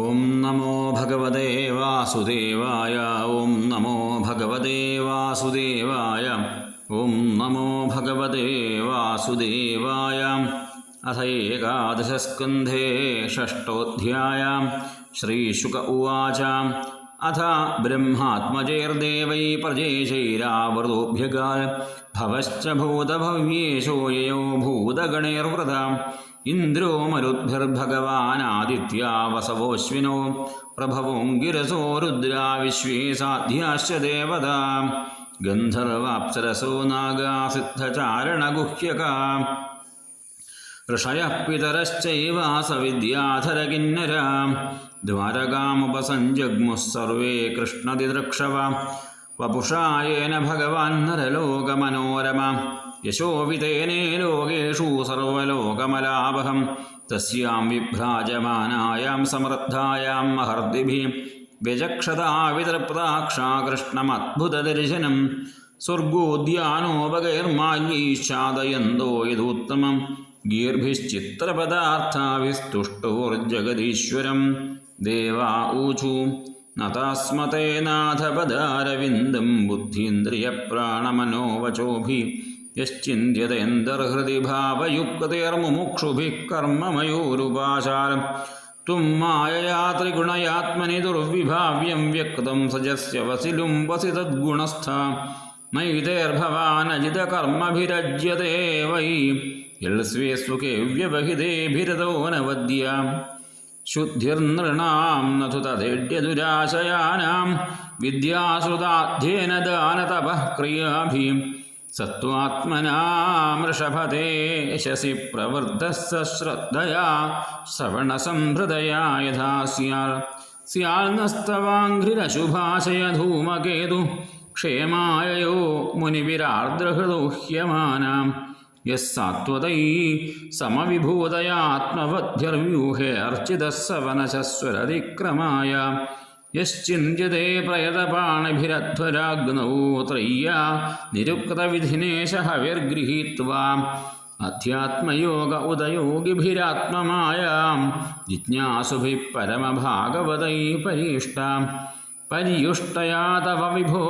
ഓം നമോ ഭഗവതേ വാസുദേവായ ഓം നമോ ഭഗവതേ വാസുദേവായ ഓം നമോ ഭഗവതേ വാസുദേവായ. അഥ ഏകാദശസ്കന്ധേ ഷഷ്ടോധ്യായ ശ്രീശുക ഉവാച. അഥ ബ്രഹ്മാത്മജൈർദേവൈ പ്രജേശൈരാവൃതോഭ്യകാൽ ഭവശ്ച ഭൂതഭവ്യേശോ യയോ ഭൂതഗണൈർവൃത. ഇന്ദ്രോ മരുദ്ഭിർഭഗവാനാദിത്യാവസവോശ്വിനോ പ്രഭവോം ഗിരസോ രുദ്രാ വിശ്വേ സാധ്യാശ്ച ദേവത ഗന്ധർവാപ്സരസോ നാഗാസിദ്ധചാരണഗുഹ്യക. ഋഷയഃ പിതരശ്ചൈവാസവിദ്യാധരകിന്നരാ ദ്വാരകാമുപസഞ്ജഗ്മുഃ സർവേ കൃഷ്ണതിദൃക്ഷവ. വപുഷായേന ഭഗവാൻ നരലോകമനോരമ. യശോവിതേനേ ലോകേഷു സർവലോകമലാപഹം. തസ്യാം വിഭ്രാജമാനായാം സമൃദ്ധായാം മഹർദിഭി വ്യജക്ഷതാ വിതൃപ്താക്ഷാകൃഷ്ണമദ്ഭുതദർശനം സ്വർഗോദ്യാനോപകൈർമാല്യീശാദയന്തോ യഥോത്തമം. ഗീർഭിശ്ചിത്രപദാർത്ഥാവിസ്തുഷ്ടോർജഗദീശ്വരം ദേവാ ഊചു. നതാസ്മതേ നാഥപദാരവിന്ദം ബുദ്ധീന്ദ്രിയപ്രാണമനോവചോഭി. യശ്ചിന്യതയന്തർഹൃതി ഭാവയുക്തയർമുമുക്ഷുഭിഃ കർമ്മമയൂരുപാശാലം ത്വം മായയാത്രിഗുണയാത്മനി ദുർവിഭാവ്യം വ്യക്തം സജസ്യ വസിലും വസി തദ്ഗുണസ്ഥ നൈതേർഭവാനജിതകർമ്മഭിരജ്യതേ വൈ. യൽസ്വേ സുഖേ വ്യവഹിതേഭിരതോ നവദ്യ. ശുദ്ധിർനൃണാം നഥു തഥേഡ്യദുരാശയാനാം. വിദ്യാശ്രുതാധ്യേന ദാനതപഃ ക്രിയാഭിം സത്വാത്മനാമൃഷഭതേശസി പ്രവൃദ്ധ ശ്രദ്ധയാ ശ്രവണസംഹൃദയാ യഥാ സ്യാൽ സ്യാൽനസ്തവാഘ്രിരശുഭാശയധൂമകേതു ക്ഷേമായയോ മുനിവിരാർദ്രഹൃദോ ഹ്യമാനാം യസ്സാത്വതൈ സമവിഭൂതയാത്മവധ്യർവ്യൂഹേ അർച്ചിതസ്സവനശസ്വരതിക്രമായ യശ്ചിന്തിതേ പ്രയതപാണിഭിരധ്വരാഗ്നൗ ത്രയ്യ നിരുക്തവിധിനേശ ഹവിർഗൃഹീത്വാ അധ്യാത്മയോഗ ഉദയോഗിഭിരാത്മമായാം. ജിജ്ഞാസുഭി പരമഭാഗവതൈ പരീഷ്ടാം. പര്യുഷ്ടയാ തവ വിഭോ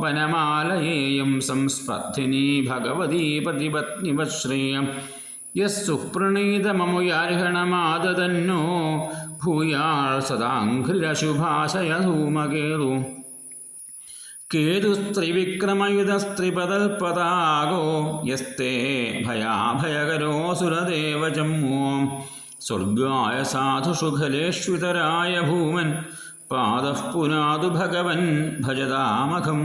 വനമാലയേയം സംസ്പർദ്ധിനി ഭഗവതീ പ്രതിപത്നിവശ്രേയം. യസ്സുപ്രണീതമമുയാർഹണമാദതന്നോ ഭൂയാൾ സദാഘ്രിരശുഭാശയധൂമകേതു. കേതുസ്ത്രിവിക്രമയുധസ്ത്രിപതൽപതാകോ യസ്തേ ഭയാഭയകരോ സുരദേവജമ്മോ സ്വർഗായ സാധുഷുഖലേഷ്വിതരായ ഭൂമൻ പാദഃ പുനാതു ഭഗവൻ ഭജതാമഖം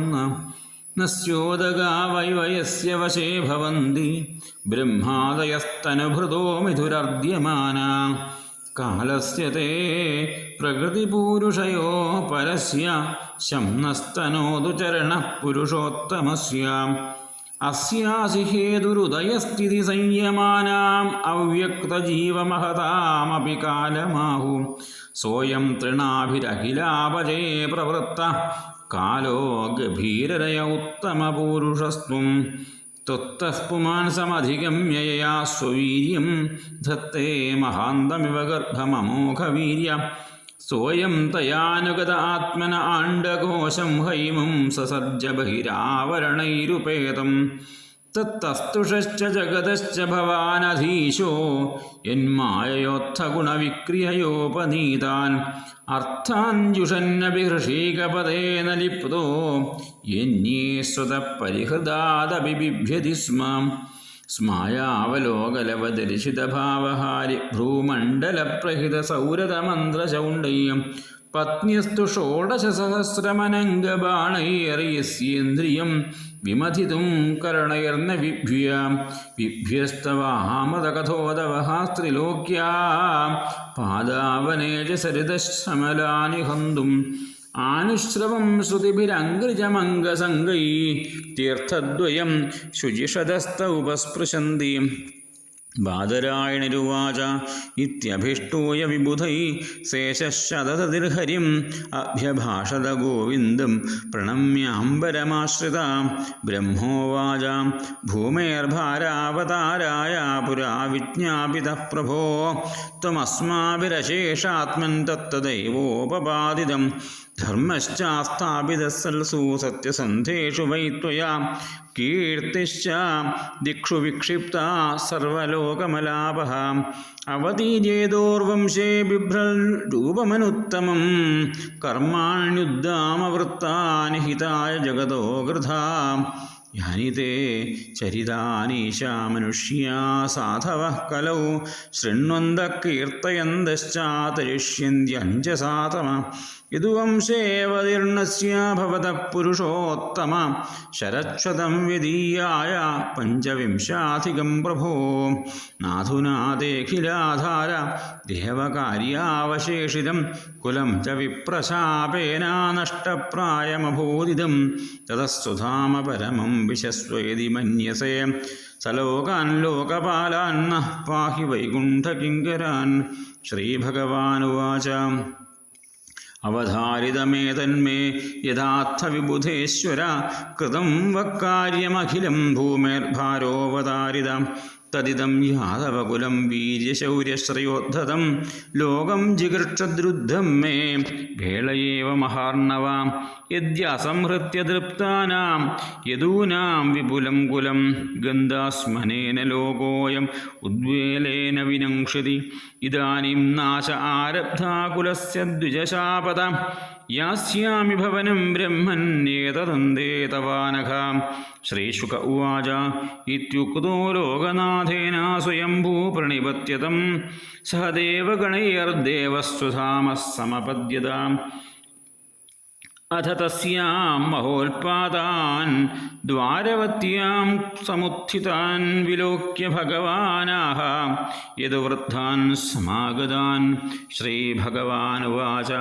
നസ്യോദഗാവൈവയസ്യ വശേ ഭവന്തി ബ്രഹ്മാദയസ്തനുഭൃതോ മിഥുരർദ്യമാന കാലസ്യത്തെ പ്രകൃതിപൂരുഷയോ പരസ്യ ശംനസ്തനോതു ചരണ പുരുഷോത്തമസ്യാം അസ്യാസി ഹേതുരുദയസ്ഥിതി സംയമാനാം അവ്യക്തജീവമഹതാമപി കാലമാഹു. സോയം തൃണാഭിരഖിലാപജേ പ്രവൃത്ത. കാലോ ഗഭീരരയ ഉത്തമപൂരുഷസ്വം शम्नस्तनोदु चरणः पुरुषोत्तमस्याम् अस्यासि हेतुरुदयस्थिति संयमानाम् अव्यक्तजीवमहतामपि कालमाहु सोऽयं तृणाभिरखिलापजे प्रवृत्तः कालो गभीररय उत्तमपूरुषस्त्वं त्वत्तः पुमांसमधिगम्य यया स्ववीर्यं धत्ते महान्तमिव गर्भममोघवीर्य सोऽयं तयानुगत आत्मन आण्डकोशं हैमं ससज्ज बहिरावरणैरुपेतं തത്തസ്തുഷ്ച ജഗതശ്ച ഭവാനധീശോ യന്മായയോത്ഥ ഗുണവിക്രിയയോപനീതാൻ അർത്ഥാഞ്ജുഷന്നഭിഹൃഷീകപദേന ലിപ്തോ യന്യേസ്വത പരിഹൃദാദഭിബിഭ്യതി സ്മ സ്മായാവലോകലവദരിശിതഭാവഹാരി ഭ്രൂമണ്ഡലപ്രഹിത സൗരതമന്ത്രചൗണ്ടയ്യം പത്നിയസ്തു ഷോഡശസഹസ്രമനംഗബാണൈറിയസ്യേന്ദ്രിയം വിമഥിതും കരണയർന്ന വിഭ്യാം വിഭ്യസ്തവാമതകഥോദവഹാസ്ത്രിലോക്യാ പാദാവനേജ സരിതശമലാനിഹന്തും ആനുശ്രവം ശ്രുതിഭിരങ്കൃജമംഗസംഗൈ തീർത്ഥദ്വയം ശുചിഷതസ്ത ഉപസ്പൃശന്തി ബാദരായണിരുവാച ഇത്യഭിഷ്ടൂയ വിബുധൈ ശേഷശതതിർഹരിം അഭ്യഭാഷത ഗോവിന്ദം പ്രണമ്യാംബരമാശ്രിത ബ്രഹ്മോവാച ഭൂമേർഭാരാവതാരായ പുരാ വിജ്ഞാപിത പ്രഭോ ത്വമസ്മാഭിരശേഷാത്മൻ തത്തദൈവോപപാദിതം ധർമ്മശ്ചാസ്ഥാപിതസൽസു സത്യസന്ധേഷു വൈ കീർത്തിശ്ച ദിക്ഷു വിക്ഷിപ്ത സർവലോകമലാപഹ. അവതീജേതോർവംശേ ബിഭ്രൽ രൂപമനുത്തമം. കർമാണ്യുദ്ധാമവൃത്താനി ഹിതായ ജഗതോ ഗൃധാം. യാനി തേ ചരിതാനീശാ മനുഷ്യാ സാധവ കലൗ. ശൃണ്വന്ത കീർത്തയന്തശ്ചാതരിഷ്യന്ത്യഞ്ജസാതമ യദുവംശേവതീർണസ്യ ഭവത പുരുഷോത്തമ ശരക്ഷതം വ്യതീയായ പഞ്ചവിംശാധികം പ്രഭോ നാഥുനാഥേഖിലാധാര ദേവകാര്യാവശേഷിതം കുലം ച വിപ്രശാപേന നഷ്ടപ്രായമഭൂതിതം തതസ്സുധാമ പരമം വിശസ്വേതി മന്യസേ സലോകാൻ ലോകപാലാൻ നഃ പാഹി വൈകുണ്ഠകിങ്കരാൻ ശ്രീഭഗവാനുവാച അവധാരിതമേതന്മേ യഥാർത്ഥവിബുധേശ്വര കൃതം വക്കാര്യമഖിലം ഭൂമേർഭാരോവതാരിത തദിദം യാദവകുലം വീര്യശൗര്യശ്രയോദ്ധതം ലോകം ജിഗൃക്ഷദ്രുദ്ധം മേ വേളയേവ മഹാർണവ യദ്യസംഹൃത്യ തൃപ്താനാം യദൂനാം വിപുലം കുലം ഗന്ധാസ്മനേന ലോകോയം ഉദ്വേലേന വിനംക്ഷതി ഇദാനീം നാശ ആരബ്ധാകുലസ്യ ദ്വിജശാപത. യാസ്യാമി ഭവനം ബ്രഹ്മണ്യേതദന്തേ തവാനഘ ശ്രീശുക ഉവാച ഇത്യുക്തോ ലോകനാഥേന സ്വയംഭൂ പ്രണിപത്യതം. സഹ സമപദ്യത അഥ തസ്യാം മഹോൽപാദാൻ. ദ്വാരവത്യാം സമുത്ഥിതാൻ. വിലോക്യ ഭഗവാനാഹ. യദുവൃദ്ധാൻ സമാഗതാൻ. ശ്രീഭഗവാനുവാച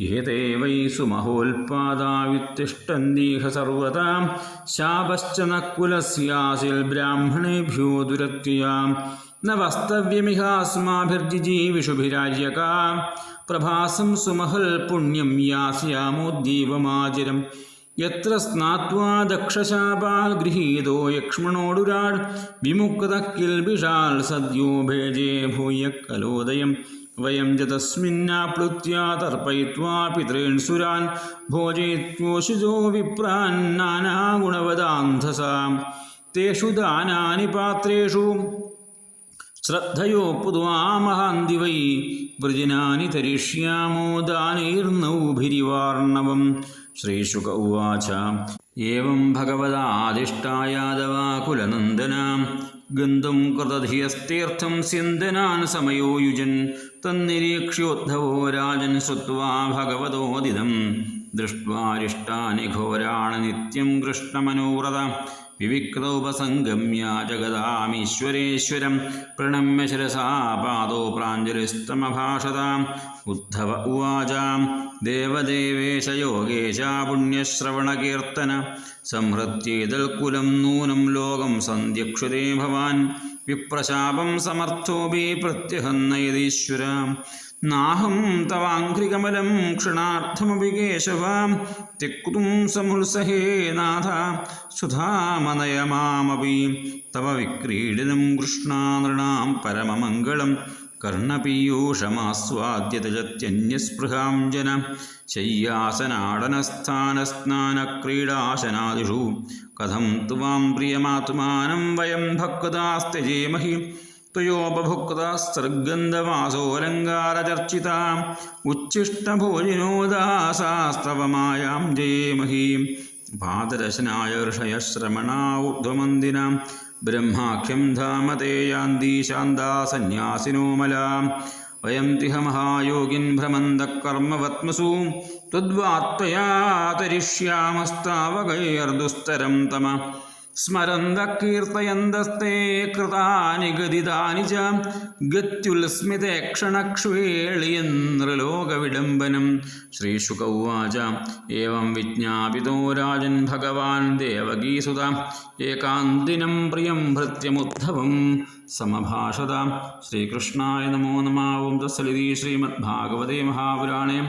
ഏതേ വൈ സുമഹോൽപാദാവിത്തിഷ്ടന്തീഹ സർവതാം. ശാപശ്ച നക്കുലസ്യാസിൽ കുലസ്യാസിൽ ബ്രാഹ്മണേഭ്യോ ദുരത്യാം ന വസ്തവ്യമിഹാസ്മാഭിർജിജീവിഷുഭിരാജ്യകാ. പ്രഭാസം സുമഹൽ പുണ്യം യാസ്യാമോദ്ദീപമാചരം യത്ര സ്നാത്വാ ദക്ഷശാപാൽ ഗൃഹീതോ യക്ഷ്മണോടുരാൾ. വിമുക്തക്കിൽ വിഷാൽ സദ്യോ ഭേജേ ഭൂയ കലോദയം വയം ജതസ്മിന്നാപ്ലുത്യ തസ്മിന്നാപ്ലുത്യ തർപ്പയിത്വാ പിതॄൻ സുരാൻ ഭോജയിത്വോഷുജോ വിപ്രാൻ നാനാഗുണവദാന്ധസാം. തേഷു ദാനാനി പാത്രേഷു. ശ്രദ്ധയോ പുതുവാമഹാന്തി വൈ. വൃജനാനി തരിഷ്യാമോ ദാനൈർനൗഭിരിവാർണവം. ശ്രീശുക ഉവാച. ഏവം ഭഗവതാദിഷ്ടായാദവാകുലനന്ദന ഗന്ധം കൃതധിയസ്തീർത്ഥം സിന്ധനാൻ സമയോ യുജൻ തന്നിരീക്ഷ്യോദ്ധവോ രാജൻ ശ്രുവാ ഭഗവതോദിതം. ദൃഷ്ട്വാരിഷ്ടാനി ഘോരാണ നിത്യം കൃഷ്ണമനോവ്രത. വിവിക്തോപസംഗമ്യ ജഗദാമീശ്വരേശ്വരം. പ്രണമ്യ ശിരസാ പാദോ പ്രാഞ്ജലിസ്തമഭാഷത. ഉദ്ധവ ഉവാച. ദേവദേവേശ യോഗേശ പുണ്യശ്രവണകീർത്തന. സംഹൃത്യേതൽക്കുലം നൂനം ലോകം സന്ധ്യക്ഷുതേ ഭവാൻ. വിപ്രശാപം സമർത്ഥോപി പ്രത്യഹന്നയതീശ്വര. നാഹം തവാംഘ്രികമലം ക്ഷണാർത്ഥമപി കേശവ. തെക്തും സമുത്സഹേ നാഥ. സുധാമനയ മാമപി തവ വിക്രീഡിതം കൃഷ്ണാനൃണാം പരമമംഗളം. കർണപീയൂഷമാസ്വാദ്യതജത്യന്യസ്പൃഹാം ജന ശയ്യാസനാടനസ്ഥാനസ്നാനക്രീഡാശനാദിഷു കഥം ത്വാം പ്രിയമാത്മാനം വയം ഭക്താസ്ത്യജേമഹി ത്വയോപഭുക്തസ്തർഗന്ധവാസോലങ്കാരചർച്ചിത ഉച്ഛിഷ്ടഭോജിനോദാസാസ്തവമായാം ജയമഹീം. പാദരശനായ ഋഷയശ്രമണാ ഊർധ്വമന്ദിനാം ബ്രഹ്മാഖ്യം ധാമതേ യാന്തി ശാന്താ സന്യാസിനോ മലാം വയം തിഹ മഹായോഗിൻ ഭ്രമന്തകർമ്മവത്മസു. ത്വദ്വാത്വയാ തരിഷ്യാമസ്താവകൈർദുസ്തരം തമ. സ്മരന്തകീർത്തയന്തസ്തേ കൃതാനി ഗതിതാനി ച ശ്രീശുക ഉവാച ഏവം വിജ്ഞാപിതോ രാജൻ ഭഗവാൻ ദേവകീസുത ഏകാന്തിനം പ്രിയം ഭൃത്യമുദ്ധവം സമഭാഷത. ശ്രീകൃഷ്ണായ നമോ നമാവും തസ്സലിതി ശ്രീമദ്ഭാഗവതേ മഹാപുരാണേ.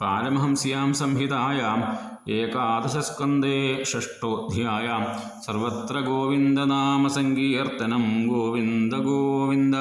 പാരമഹംസ്യാം സംഹിതായാം ഏകാദശസ്കന്ധേ ഷഷ്ടോധ്യായാം സർവത്ര ഗോവിന്ദനാമസങ്കീർത്തനം ഗോവിന്ദ ഗോവിന്ദ.